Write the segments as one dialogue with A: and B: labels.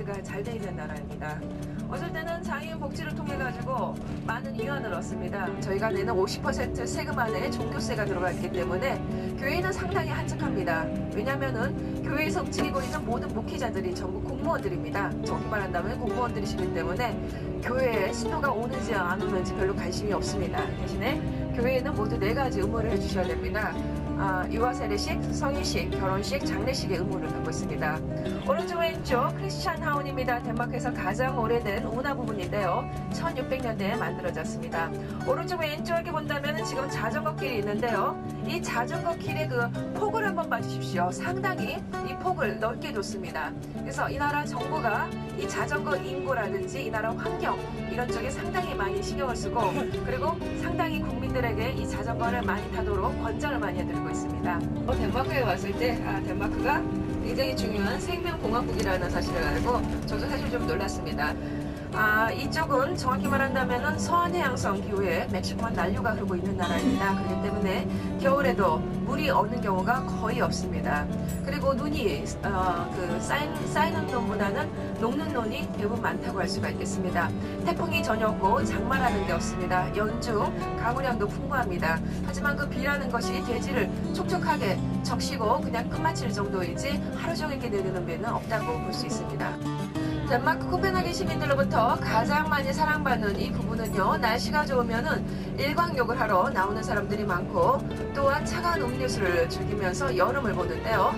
A: 복지가 잘 돼 있는 나라입니다. 어쩔 때는 장애인 복지를 통해 가지고 많은 위안을 얻습니다. 저희가 내는 50% 세금 안에 종교세가 들어가 있기 때문에 교회는 상당히 한적합니다. 왜냐하면은 교회에서 움직이고 있는 모든 목회자들이 전부 공무원들입니다. 정확히 말한다면 공무원들이시기 때문에 교회에 신도가 오는지 안 오는지 별로 관심이 없습니다. 대신에 교회에는 모두 네 가지 의무를 해주셔야 됩니다. 아, 유아 세례식, 성인식, 결혼식, 장례식의 의무를 갖고 있습니다. 오른쪽 왼쪽 크리스찬 하운입니다. 덴마크에서 가장 오래된 운하 부분인데요. 1600년대에 만들어졌습니다. 오른쪽 왼쪽에 본다면 지금 자전거 길이 있는데요. 이 자전거 길의 그 폭을 한번 봐주십시오. 상당히 이 폭을 넓게 뒀습니다. 그래서 이 나라 정부가 이 자전거 인구라든지 이 나라 환경 이런 쪽에 상당히 많이 신경을 쓰고 그리고 상당히 국민들에게 이 자전거를 많이 타도록 권장을 많이 해드리고 있습니다. 어, 덴마크에 왔을 때 아, 덴마크가 굉장히 중요한 생명공화국이라는 사실을 알고 저도 사실 좀 놀랐습니다. 아, 이쪽은 정확히 말한다면 서해양성 기후에 멕시코와 난류가 흐르고 있는 나라입니다. 그렇기 때문에 겨울에도 물이 없는 경우가 거의 없습니다. 그리고 눈이 어, 그 쌓이는, 쌓이는 눈보다는 녹는 눈이 대부분 많다고 할 수가 있겠습니다. 태풍이 전혀 없고 장마라는 게 없습니다. 연중 강우량도 풍부합니다. 하지만 그 비라는 것이 대지를 촉촉하게 적시고 그냥 끝마칠 정도이지 하루 종일 이렇게 내리는 비는 없다고 볼 수 있습니다. 덴마크 코펜하겐 시민들로부터 가장 많이 사랑받는 이 부분은요 날씨가 좋으면은 일광욕을 하러 나오는 사람들이 많고 또한 차가운 음료수를 즐기면서 여름을 보는데요.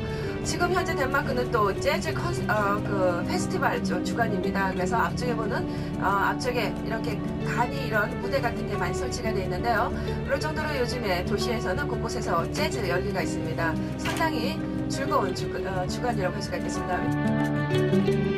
A: 지금 현재 덴마크는 또 재즈 컨, 어, 그 페스티벌 주- 주간입니다. 그래서 앞쪽에 보는 어, 앞쪽에 이렇게 간이 이런 무대 같은 게 많이 설치가 되어 있는데요. 그럴 정도로 요즘에 도시에서는 곳곳에서 재즈 열기가 있습니다. 상당히 즐거운 주, 어, 주간이라고 할 수가 있겠습니다.